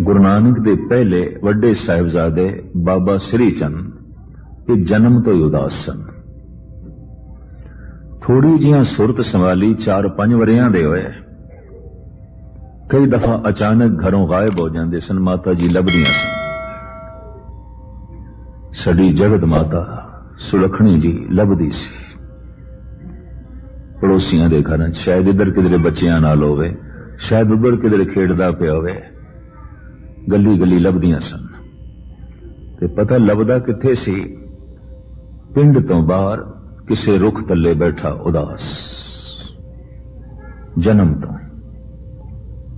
ਗੁਰੂ ਨਾਨਕ ਦੇ ਪਹਿਲੇ ਵੱਡੇ ਸਾਹਿਬਜ਼ਾਦੇ ਬਾਬਾ ਸ੍ਰੀ ਚੰਦ ਇਹ ਜਨਮ ਤੋਂ ਹੀ ਉਦਾਸ ਸਨ। ਥੋੜੀ ਜਿਹੀਆਂ ਸੁਰਤ ਸੰਭਾਲੀ 4-5 ਵਰਿਆਂ ਦੇ ਹੋਏ, ਕਈ ਦਫਾ ਅਚਾਨਕ ਘਰੋਂ ਗਾਇਬ ਹੋ ਜਾਂਦੇ ਸਨ, ਮਾਤਾ ਜੀ ਲੱਭਦੀਆਂ ਸਨ। ਸਾਡੀ ਜਗਤ ਮਾਤਾ ਸੁਲਖਣੀ ਜੀ ਲੱਭਦੀ ਸੀ। ਪੜੋਸੀਆਂ ਦੇ ਘਰਾਂ 'ਚ, ਸ਼ਾਇਦ ਇਧਰ ਕਿਧਰੇ ਬੱਚਿਆਂ ਨਾਲ ਹੋਵੇ, ਸ਼ਾਇਦ ਉਧਰ ਕਿਧਰੇ ਖੇਡਦਾ ਪਿਆ ਹੋਵੇ ਗੱਲੀ ਗੱਲੀ ਲੱਭਦੀਆਂ ਸਨ। ਤੇ ਪਤਾ ਲੱਭਦਾ ਕਿੱਥੇ ਸੀ? ਪਿੰਡ ਤੋਂ ਬਾਹਰ ਕਿਸੇ ਰੁੱਖ ਥੱਲੇ ਬੈਠਾ ਉਦਾਸ। ਜਨਮ ਤੋਂ,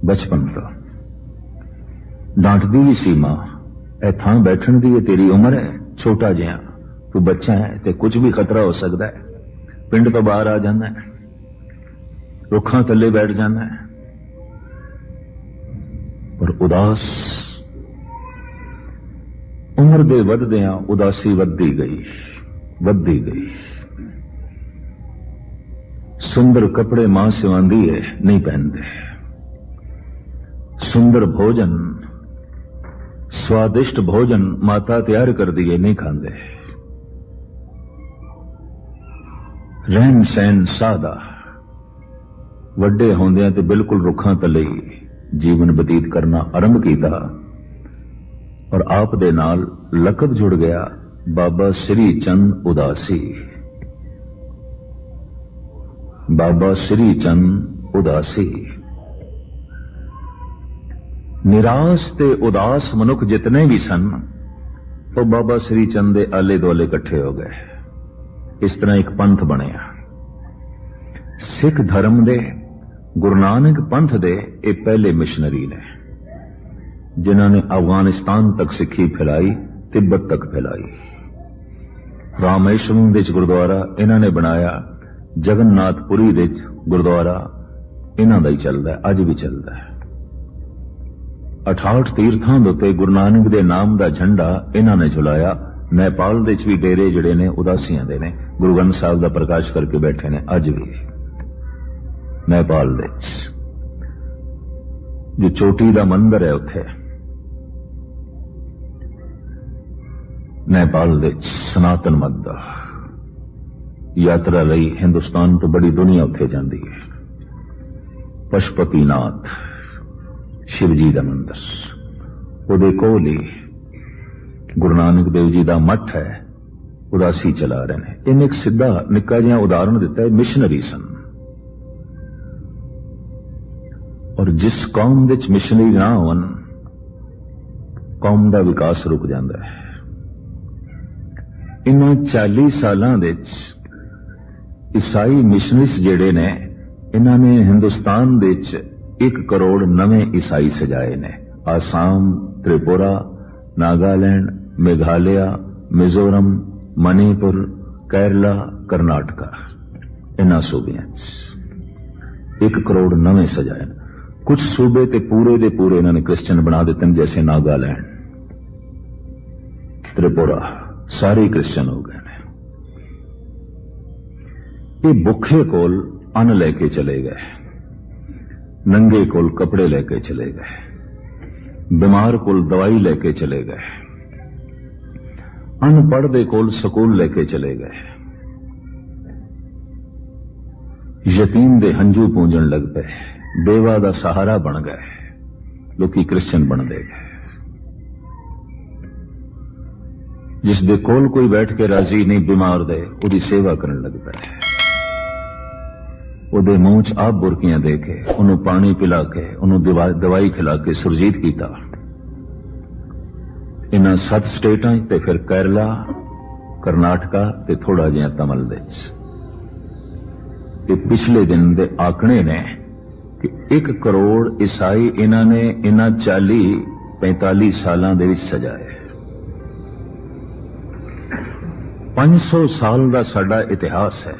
ਬਚਪਨ ਤੋਂ। ਡਾਂਟਦੀ ਵੀ ਸੀ ਮਾਂ ਇਹ ਥਾਂ ਬੈਠਣ ਦੀ ਇਹ ਤੇਰੀ ਉਮਰ ਹੈ? ਛੋਟਾ ਜਿਹਾ, ਤੂੰ ਬੱਚਾ ਹੈ ਤੇ ਕੁਝ ਵੀ ਖਤਰਾ ਹੋ ਸਕਦਾ ਹੈ? ਪਿੰਡ ਤੋਂ ਬਾਹਰ ਆ ਜਾਂਦਾ ਹੈ। ਰੁੱਖਾਂ ਥੱਲੇ ਬੈਠ ਜਾਂਦਾ ਹੈ। ਉਦਾਸ। ਉਮਰ ਦੇ ਵੱਧਦਿਆਂ ਉਦਾਸੀ ਵੱਧਦੀ ਗਈ ਵੱਧਦੀ ਗਈ। ਸੁੰਦਰ ਕੱਪੜੇ ਮਾਂ ਸਿਵਾਂਦੀ ਹੈ ਨਹੀਂ ਪਹਿਨਦੇ। ਸੁੰਦਰ ਭੋਜਨ, ਸਵਾਦਿਸ਼ਟ ਭੋਜਨ ਮਾਤਾ ਤਿਆਰ ਕਰਦੀ ਹੈ ਨਹੀਂ ਖਾਂਦੇ। ਰਹਿਣ ਸਹਿਣ ਸਾਦਾ। ਵੱਡੇ ਹੁੰਦਿਆਂ ਤੇ ਬਿਲਕੁਲ ਰੁੱਖਾਂ ਤਲੇ ਜੀਵਨ ਬਤੀਤ ਕਰਨਾ ਆਰੰਭ ਕੀਤਾ ਔਰ ਆਪ ਦੇ ਨਾਲ ਲਕਬ ਜੁੜ ਗਿਆ ਬਾਬਾ ਸ੍ਰੀ ਚੰਦ ਉਦਾਸੀ। ਬਾਬਾ ਸ੍ਰੀ ਚੰਦ ਉਦਾਸੀ। ਨਿਰਾਸ਼ ਤੇ ਉਦਾਸ ਮਨੁੱਖ ਜਿਤਨੇ ਵੀ ਸਨ, ਉਹ ਬਾਬਾ ਸ੍ਰੀ ਚੰਦ ਦੇ ਆਲੇ ਦੁਆਲੇ ਇਕੱਠੇ ਹੋ ਗਏ। ਇਸ ਤਰ੍ਹਾਂ ਇੱਕ ਪੰਥ ਬਣਿਆ। ਸਿੱਖ ਧਰਮ ਦੇ ਗੁਰੂ ਨਾਨਕ ਪੰਥ ਦੇ ਇਹ ਪਹਿਲੇ ਮਿਸ਼ਨਰੀ ਨੇ, ਜਿਨ੍ਹਾਂ ਨੇ ਅਫਗਾਨਿਸਤਾਨ ਤੱਕ ਸਿੱਖੀ ਫੈਲਾਈ ਤਿੱਬਤ ਤੱਕ ਫੈਲਾਈ। ਰਾਮੇਸ਼ਵਰਮ ਵਿੱਚ ਗੁਰਦੁਆਰਾ ਇਹਨਾਂ ਨੇ ਬਣਾਇਆ, ਜਗਨਨਾਥਪੁਰੀ ਵਿੱਚ ਗੁਰਦੁਆਰਾ ਇਹਨਾਂ ਦਾ ਹੀ ਚੱਲਦਾ, ਅੱਜ ਵੀ ਚੱਲਦਾ ਹੈ। 68 ਤੀਰਥਾਂ ਦੇ ਉੱਤੇ ਗੁਰੂ ਨਾਨਕ ਦੇ ਨਾਮ ਦਾ ਝੰਡਾ ਇਹਨਾਂ ਨੇ ਝੁਲਾਇਆ। ਨੇਪਾਲ ਦੇ ਵਿੱਚ ਵੀ ਡੇਰੇ ਜਿਹੜੇ ਨੇ, ਉਦਾਸੀਆਂ ਦੇ ਨੇ। ਗੁਰੂ ਗ੍ਰੰਥ ਸਾਹਿਬ ਦਾ ਪ੍ਰਕਾਸ਼ ਕਰਕੇ ਬੈਠੇ ਨੇ, ਅੱਜ ਵੀ। ਨੇਪਾਲ ਵਿੱਚ। ਜੋ ਚੋਟੀ ਦਾ ਮੰਦਰ ਹੈ ਉੱਥੇ। ਨੇਪਾਲ ਦੇ ਵਿੱਚ ਸਨਾਤਨ ਮਤ ਦਾ ਯਾਤਰਾ ਲਈ ਹਿੰਦੁਸਤਾਨ ਤੋਂ ਬੜੀ ਦੁਨੀਆ ਉੱਥੇ ਜਾਂਦੀ ਹੈ। ਪਸ਼ਪਤੀਨਾਥ ਸ਼ਿਵ ਜੀ ਦਾ ਮੰਦਰ। ਉਹਦੇ ਕੋਲ ਹੀ ਗੁਰੂ ਨਾਨਕ ਦੇਵ ਜੀ ਦਾ ਮੱਠ ਹੈ। ਉਦਾਸੀ ਚਲਾ ਰਹੇ ਨੇ। ਇਹਨੇ ਇੱਕ ਸਿੱਧਾ ਨਿੱਕਾ ਜਿਹਾ ਉਦਾਹਰਣ ਦਿੱਤਾ ਹੈ, ਮਿਸ਼ਨਰੀ ਸਨ। ਔਰ ਜਿਸ ਕੌਮ ਵਿੱਚ ਮਿਸ਼ਨਰੀ ਨਾ ਹੋਣ, ਕੌਮ ਦਾ ਵਿਕਾਸ ਰੁਕ ਜਾਂਦਾ ਹੈ। ਇਨ੍ਹਾਂ 40 ਸਾਲਾਂ ਵਿੱਚ ਈਸਾਈ ਮਿਸ਼ਨਰੀਸ ਜਿਹੜੇ ਨੇ ਇਹਨਾਂ ਨੇ ਹਿੰਦੁਸਤਾਨ ਵਿੱਚ 1 ਕਰੋੜ ਨਵੇਂ ਈਸਾਈ ਸਜਾਏ ਨੇ। ਆਸਾਮ, ਤ੍ਰਿਪੁਰਾ, ਨਾਗਾਲੈਂਡ, ਮੇਘਾਲਿਆ, ਮਿਜ਼ੋਰਮ ਮਨੀਪੁਰ ਕੇਰਲਾ, ਕਰਨਾਟਕਾ। ਇਹਨਾਂ ਸੂਬਿਆਂ 'ਚ 1 ਕਰੋੜ ਨਵੇਂ ਸਜਾਏ ਨੇ। ਕੁਝ ਸੂਬੇ ਤੇ ਪੂਰੇ ਦੇ ਪੂਰੇ ਇਹਨਾਂ ਨੇ ਕ੍ਰਿਸਚੀਅਨ ਬਣਾ ਦਿੱਤੇ ਨੇ ਜੈਸੇ ਨਾਗਾਲੈਂਡ। ਤ੍ਰਿਪੁਰਾ, ਸਾਰੇ ਕ੍ਰਿਸਚੀਅਨ ਹੋ ਗਏ ਨੇ। ਇਹ ਭੁੱਖੇ ਕੋਲ ਅੰਨ ਲੈ ਕੇ ਚਲੇ ਗਏ। ਨੰਗੇ ਕੋਲ ਕੱਪੜੇ ਲੈ ਕੇ ਚਲੇ ਗਏ। ਬਿਮਾਰ ਕੋਲ ਦਵਾਈ ਲੈ ਕੇ ਚਲੇ ਗਏ। ਅਨਪੜ੍ਹ ਦੇ ਕੋਲ ਸਕੂਲ ਲੈ ਕੇ ਚਲੇ ਗਏ। ਯਤੀਮ ਦੇ ਹੰਝੂ ਪੂੰਝਣ ਲੱਗ ਪਏ। ਬੇਵਾ ਦਾ ਸਹਾਰਾ ਬਣ ਗਏ। ਲੋਕੀ ਕ੍ਰਿਸਚੀਅਨ ਬਣਦੇ ਗਏ। ਜਿਸ ਦੇ ਕੋਲ ਕੋਈ ਬੈਠ ਕੇ ਰਾਜ਼ੀ ਨਹੀਂ, ਬਿਮਾਰ ਦੇ, ਉਹਦੀ ਸੇਵਾ ਕਰਨ ਲੱਗ ਪਏ। ਉਹਦੇ ਮੂੰਹ 'ਚ ਆਪ ਬੁਰਕੀਆਂ ਦੇ ਕੇ, ਉਹਨੂੰ ਪਾਣੀ ਪਿਲਾ ਕੇ, ਉਹਨੂੰ ਦਵਾਈ ਖਿਲਾ ਕੇ ਸੁਰਜੀਤ ਕੀਤਾ। ਇਹਨਾਂ ਸੱਤ ਸਟੇਟਾਂ ਤੇ ਫਿਰ ਕੇਰਲਾ, ਕਰਨਾਟਕਾ ਤੇ ਥੋੜਾ ਜਿਹਾ ਤਮਲ ਦੇ ਵਿੱਚ। ਇਹ ਪਿਛਲੇ ਦਿਨ ਦੇ ਆંકੜੇ ਨੇ ਕਿ 1 ਕਰੋੜ ਈਸਾਈ ਇਹਨਾਂ ਨੇ ਇਹਨਾਂ 40 45 ਸਾਲਾਂ ਦੇ ਵਿੱਚ ਸਜਾਏ 500 ਸਾਲ ਦਾ ਸਾਡਾ ਇਤਿਹਾਸ ਹੈ।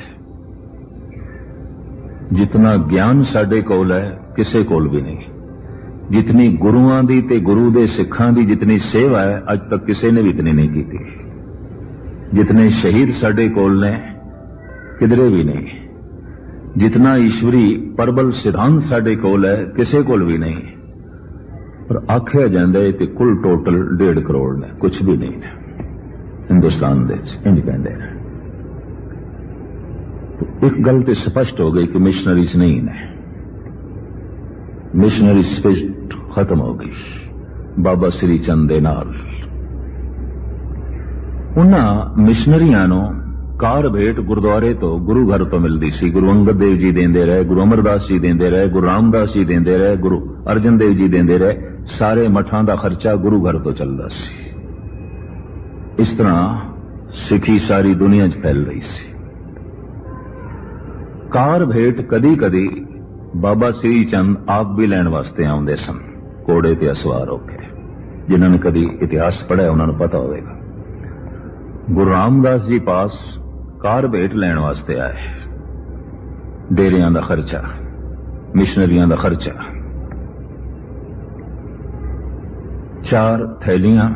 ਜਿਤਨਾ ਗਿਆਨ ਸਾਡੇ ਕੋਲ ਹੈ, ਕਿਸੇ ਕੋਲ ਵੀ ਨਹੀਂ। ਜਿਤਨੀ ਗੁਰੂਆਂ ਦੀ ਤੇ ਗੁਰੂ ਦੇ ਸਿੱਖਾਂ ਦੀ ਜਿਤਨੀ ਸੇਵਾ ਹੈ, ਅੱਜ ਤੱਕ ਕਿਸੇ ਨੇ ਵੀ ਇਤਨੀ ਨਹੀਂ ਕੀਤੀ। ਜਿਤਨੇ ਸ਼ਹੀਦ ਸਾਡੇ ਕੋਲ ਨੇ, ਕਿਧਰੇ ਵੀ ਨਹੀਂ। ਜਿਤਨਾ ਈਸ਼ਵਰੀ ਪਰਬਲ ਸਿਧਾਂਤ ਸਾਡੇ ਕੋਲ ਹੈ ਕਿਸੇ ਕੋਲ ਵੀ ਨਹੀਂ ਪਰ ਆਖਿਆ ਜਾਂਦਾ ਹੈ ਕਿ ਕੁੱਲ ਟੋਟਲ 1.5 ਕਰੋੜ ਨੇ ਕੁਝ ਵੀ ਨਹੀਂ ਨੇ ਹਿੰਦੁਸਤਾਨ ਦੇ ਵਿੱਚ ਇੰਜ ਕਹਿੰਦੇ ਨੇ ਇੱਕ ਗੱਲ ਤੇ ਸਪਸ਼ਟ ਹੋ ਗਈ ਕਿ ਮਿਸ਼ਨਰੀਜ਼ ਨਹੀਂ ਨੇ ਮਿਸ਼ਨਰੀ ਸਪਿਰਿਟ ਖਤਮ ਹੋ ਗਈ ਬਾਬਾ ਸ੍ਰੀ ਚੰਦ ਦੇ ਨਾਲ ਉਹਨਾਂ ਮਿਸ਼ਨਰੀਆਂ ਨੂੰ ਕਾਰ ਭੇਟ ਗੁਰਦੁਆਰੇ ਤੋਂ ਗੁਰੂ ਘਰ ਤੋਂ ਮਿਲਦੀ ਸੀ। ਗੁਰੂ ਅੰਗਦ ਦੇਵ ਜੀ ਦਿੰਦੇ ਰਹੇ, ਗੁਰੂ ਅਮਰਦਾਸ ਜੀ ਦਿੰਦੇ ਰਹੇ, ਗੁਰੂ ਰਾਮਦਾਸ ਜੀ ਦਿੰਦੇ ਰਹੇ, ਗੁਰੂ ਅਰਜਨ ਦੇਵ ਜੀ ਦਿੰਦੇ ਰਹੇ। ਸਾਰੇ ਮਠਾਂ ਦਾ ਖਰਚਾ ਗੁਰੂ ਘਰ ਤੋਂ ਚੱਲਦਾ ਸੀ। ਇਸ ਤਰ੍ਹਾਂ ਸਿੱਖੀ ਸਾਰੀ ਦੁਨੀਆ 'ਚ ਫੈਲ ਰਹੀ ਸੀ। ਕਾਰ ਭੇਟ ਕਦੀ ਕਦੀ ਬਾਬਾ ਸ੍ਰੀ ਚੰਦ ਆਪ ਵੀ ਲੈਣ ਵਾਸਤੇ ਆਉਂਦੇ ਸਨ ਕੋੜੇ ਤੇ ਅਸਵਾਰ ਹੋ ਕੇ। ਜਿਨ੍ਹਾਂ ਨੇ ਕਦੀ ਇਤਿਹਾਸ ਪੜ੍ਹਿਆ, ਉਹਨਾਂ ਨੂੰ ਪਤਾ ਹੋਵੇਗਾ। ਗੁਰੂ ਰਾਮਦਾਸ ਜੀ ਪਾਸ ਕਾਰ ਭੇਟ ਲੈਣ ਵਾਸਤੇ ਆਏ। ਡੇਰਿਆਂ ਦਾ ਖਰਚਾ, ਮਿਸ਼ਨਰੀਆਂ ਦਾ ਖਰਚਾ। ਚਾਰ ਥੈਲੀਆਂ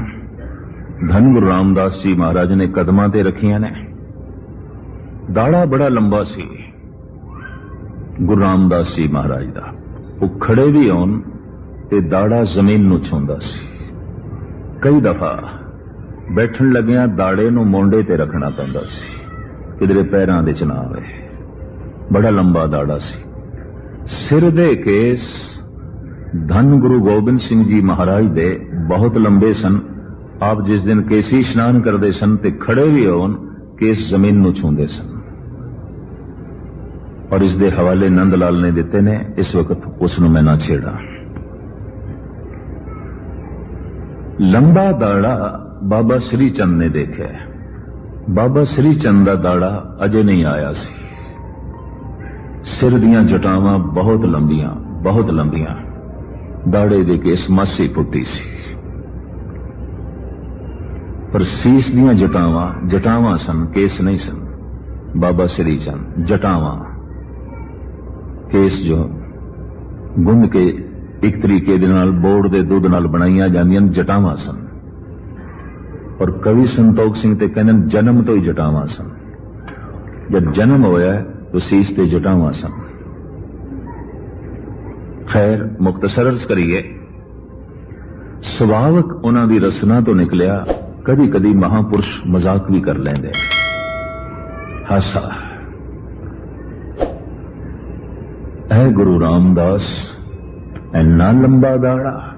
ਧੰਨ ਗੁਰੂ ਰਾਮਦਾਸ ਜੀ ਮਹਾਰਾਜ ਨੇ ਕਦਮਾਂ ਤੇ ਰੱਖੀਆਂ ਨੇ। ਦਾੜਾ ਬੜਾ ਲੰਬਾ ਸੀ ਗੁਰੂ ਰਾਮਦਾਸ ਜੀ ਮਹਾਰਾਜ ਦਾ। ਉਹ ਖੜੇ ਵੀ ਹੋਣ ਤੇ ਦਾੜਾ ਜ਼ਮੀਨ ਨੂੰ ਛੂੰਦਾ ਸੀ। ਕਈ ਦਫਾ ਬੈਠਣ ਲੱਗਿਆਂ ਦਾੜੇ ਨੂੰ ਮੋਢੇ ਤੇ ਰੱਖਣਾ ਪੈਂਦਾ ਸੀ। ਕਿਧਰੇ ਪੈਰਾਂ ਦੇ ਚ ਆਵੇ। ਬੜਾ ਲੰਬਾ ਦਾੜਾ ਸੀ। ਸਿਰ ਦੇ ਕੇਸ ਧੰਨ ਗੁਰੂ ਗੋਬਿੰਦ ਸਿੰਘ ਜੀ ਮਹਾਰਾਜ ਦੇ ਬਹੁਤ ਲੰਬੇ ਸਨ। ਆਪ ਜਿਸ ਦਿਨ ਕੇਸੀ ਇਸ਼ਨਾਨ ਕਰਦੇ ਸਨ ਤੇ ਖੜੇ ਵੀ ਹੋਣ, ਕੇਸ ਜ਼ਮੀਨ ਨੂੰ ਛੂੰਦੇ ਸਨ। ਔਰ ਇਸ ਦੇ ਹਵਾਲੇ ਨੰਦ ਲਾਲ ਨੇ ਦਿੱਤੇ ਨੇ, ਇਸ ਵਕਤ ਉਸ ਨੂੰ ਮੈਂ ਨਾ ਛੇੜਾਂ। ਲੰਬਾ ਦਾੜਾ ਬਾਬਾ ਸ੍ਰੀ ਚੰਦ ਨੇ ਦੇਖਿਆ। ਬਾਬਾ ਸ੍ਰੀ ਚੰਦ ਦਾ ਦਾੜਾ ਅਜੇ ਨਹੀਂ ਆਇਆ ਸੀ। ਸਿਰ ਦੀਆਂ ਜਟਾਵਾਂ ਬਹੁਤ ਲੰਬੀਆਂ ਬਹੁਤ ਲੰਬੀਆਂ। ਦਾੜੇ ਦੇ ਕੇਸ ਮਾਸੀ ਪੁੱਟੀ ਸੀ। ਪਰ ਸੀਸ ਦੀਆਂ ਜਟਾਵਾਂ ਜਟਾਵਾਂ ਸਨ, ਕੇਸ ਨਹੀਂ ਸਨ। ਬਾਬਾ ਸ੍ਰੀ ਚੰਦ, ਜਟਾਵਾਂ। ਕੇਸ ਜੋ ਗੁੰਦ ਕੇ ਇੱਕ ਤਰੀਕੇ ਦੇ ਨਾਲ ਬੋੜ ਦੇ ਦੁੱਧ ਨਾਲ ਬਣਾਈਆਂ ਜਾਂਦੀਆਂ ਜਟਾਵਾਂ ਸਨ। ਔਰ ਕਵੀ ਸੰਤੋਖ ਸਿੰਘ ਤੇ ਕਹਿੰਦੇ ਜਨਮ ਤੋਂ ਹੀ ਜਟਾਵਾਂ ਸਨ। ਜਦ ਜਨਮ ਹੋਇਆ ਤਾਂ ਸੀਸ ਤੇ ਜਟਾਵਾਂ ਸਨ। ਖੈਰ ਮੁਖਤਸਰ ਕਰੀਏ, ਸੁਭਾਵਕ ਉਹਨਾਂ ਦੀ ਰਸਨਾ ਤੋਂ ਨਿਕਲਿਆ ਕਦੀ ਕਦੀ ਮਹਾਪੁਰਸ਼ ਮਜ਼ਾਕ ਵੀ ਕਰ ਲੈਂਦੇ ਹਾਸਾ ਐ ਗੁਰੂ ਰਾਮਦਾਸ ਇੰਨਾ ਲੰਬਾ ਦਾੜਾ,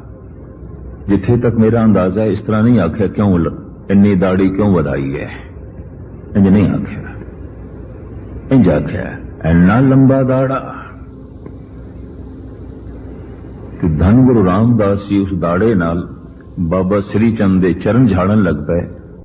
ਜਿੱਥੇ ਤੱਕ ਮੇਰਾ ਅੰਦਾਜ਼ਾ ਇਸ ਤਰ੍ਹਾਂ ਨਹੀਂ ਆਖਿਆ ਕਿਉਂ ਲ- ਇੰਨੀ ਦਾੜੀ ਕਿਉਂ ਵਧਾਈ ਹੈ ਇੰਜ ਨਹੀਂ ਆਖਿਆ। ਇੰਜ ਆਖਿਆ, ਇੰਨਾ ਲੰਬਾ ਦਾੜਾ? ਕਿ ਧੰਨ ਗੁਰੂ ਰਾਮਦਾਸ ਜੀ ਉਸ ਦਾੜੇ ਨਾਲ ਬਾਬਾ ਸ੍ਰੀ ਚੰਦ ਦੇ ਚਰਨ ਝਾੜਨ ਲੱਗ ਪਏ।